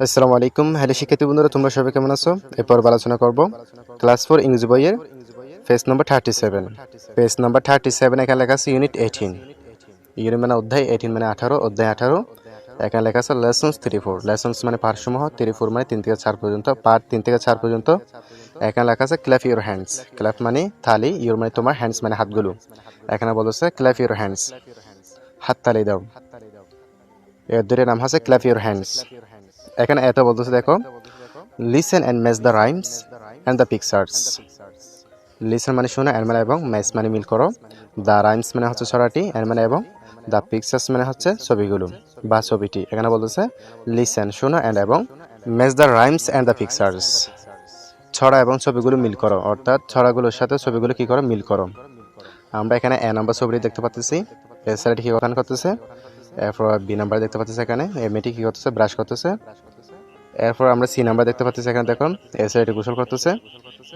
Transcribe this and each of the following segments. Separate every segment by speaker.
Speaker 1: আসসালামু আলাইকুম। হ্যালো শিক্ষার্থী বন্ধুরা, তোমরা সবাই কেমন আছো? এরপর আলোচনা করব। ক্লাস ফোর ইংরেজি বইয়ের page number thirty seven page number thirty seven এখানে লেখা আছে ইউনিট এইটিন ইউনিট মানে অধ্যায় এইটিন মানে আঠারো, অধ্যায় আঠারো। এখানে লেখা আছে লেসন্স থ্রি ফোর লেসন্স মানে পাঠসমূহ থ্রি ফোর মানে তিন থেকে চার পর্যন্ত পার্ট তিন থেকে চার পর্যন্ত। এখানে লেখা আছে ক্ল্যাপ ইউর হ্যান্ডস ক্ল্যাপ মানে থালি ইউর মানে তোমার হ্যান্ডস মানে হাতগুলো। এখানে বলেছে ক্ল্যাপ ইউর হ্যান্ডস হাত তালি দাও। এর দুটির নাম আছে ক্ল্যাপ ইউর হ্যান্ডস এখানে এত বলতেছে, দেখো listen and match the rhymes and the pictures listen মানে শোনো অ্যান্ড মানে এবং ম্যাচ মানে মিল করো। দ্য রাইমস মানে হচ্ছে ছড়াটি অ্যান্ড মানে এবং দ্য পিকচার্স মানে হচ্ছে ছবিগুলো বা ছবিটি। এখানে বলতেছে লিসেন শোনো অ্যান্ড এবং match the rhymes and the pictures ছড়া এবং ছবিগুলো মিল করো, অর্থাৎ ছড়াগুলোর সাথে ছবিগুলো কি করো? মিল করো। আমরা এখানে এ নাম্বার ছবিটি দেখতে পাচ্ছি এ সাইড কি ওখানে করতেছে? এরপর বি নাম্বার দেখতে পাচ্ছি এখানে এ মেয়েটি কি করতেছে? ব্রাশ করতেছে। এরপর আমরা সি নাম্বার দেখতে পাচ্ছি এখানে দেখো এ সাইডে গোসল করতেছে।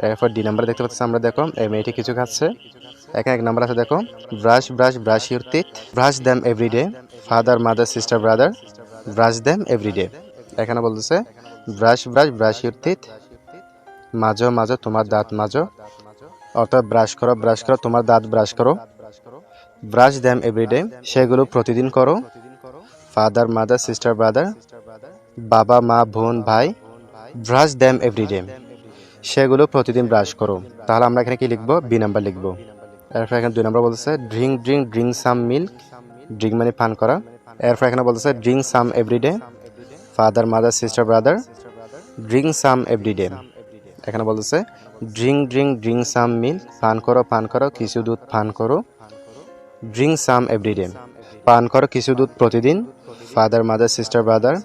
Speaker 1: এরপর ডি নাম্বার দেখতে পাচ্ছি আমরা দেখো এই মেয়েটি কিছু খাচ্ছে। এখানে এক নাম্বার আছে দেখো brush brush brush your teeth brush them everyday father mother sister brother brush them everyday এখানে বলতেছে brush brush brush your teeth মাজো মাজো তোমার দাঁত মাজো অর্থাৎ ব্রাশ করো ব্রাশ করো, তোমার দাঁত ব্রাশ করো। ব্রাশ দ্যাম এভরিডে সেগুলো প্রতিদিন করো। ফাদার মাদার সিস্টার ব্রাদার বাবা, মা, বোন, ভাই ব্রাশ দ্যাম এভরিডে সেগুলো প্রতিদিন ব্রাশ করো। তাহলে আমরা এখানে কি লিখব? বি নাম্বার লিখব। এরপর এখানে দুই নাম্বার বলতেছে drink drink drink some milk drink মানে পান করা। এরপর এখানে বলতেছে drink some everyday father mother sister brother drink some everyday এখানে বলতেছে drink drink drink some milk পান করো পান করো, কিছু দুধ পান করো। ড্রিঙ্ক সাম এভরিডে পান করো কিছু দুধ প্রতিদিন। ফাদার মাদার সিস্টার ব্রাদার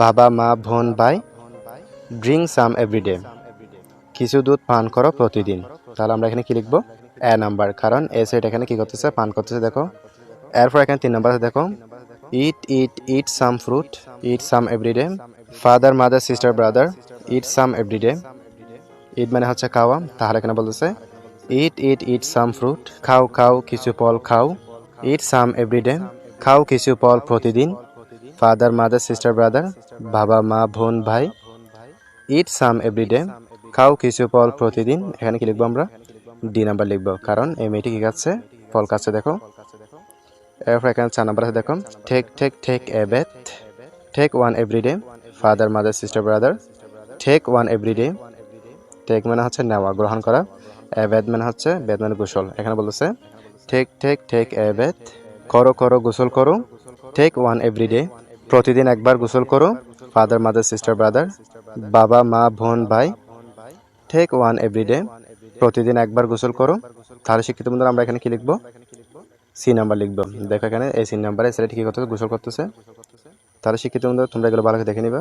Speaker 1: বাবা, মা, বোন, ভাই ড্রিঙ্ক সাম এভরিডে কিছু দুধ পান করো প্রতিদিন। তাহলে আমরা এখানে কি লিখব? এ নাম্বার কারণ এ সাইড এখানে কি করতেছে? পান করতেছে, দেখো। এরপর এখানে তিন নাম্বার দেখো। Eat eat eat some fruit eat some everyday father mother sister brother eat some everyday eat মানে হচ্ছে খাওয়া। তাহলে এখানে বলতেছে ইট ইট ইট সাম ফ্রুট খাও খাও কিছু ফল খাও ইট সাম এভরিডে খাও কিছু ফল প্রতিদিন ফাদার মাদার সিস্টার ব্রাদার বাবা মা বোন ভাই ইট সাম এভরিডে খাও কিছু ফল প্রতিদিন এখানে কি লিখব আমরা? ডি নাম্বার লিখব। কারণ এই মেয়েটি কি খাচ্ছে ফল খাচ্ছে দেখো। এরপর এখানে চার নাম্বার আছে, দেখো। Take take take a bath take one everyday father mother sister brother take one everyday take মানে হচ্ছে নেওয়া, গ্রহণ করা। এ বেদ মানে হচ্ছে বেদ মানে গোসল। এখানে বলতেছে, ঠেক ঠেক এ বেদ। করো করো, গোসল করো। টেক ওয়ান এভরিডে প্রতিদিন একবার গোসল করো। ফাদার মাদার সিস্টার ব্রাদার বাবা, মা, বোন, ভাই। টেক ওয়ান এভরিডে প্রতিদিন একবার গোসল করো। তাহলে শিক্ষিত বন্ধুরা, আমরা এখানে কি লিখব? সি নাম্বার লিখব। দেখো এখানে, এই সি নাম্বারে ছেলেটি কি করতেছে? গোসল করতেছে। তাহলে শিক্ষিত বন্ধুরা, তোমরা এগুলো ভালো দেখে নিবে।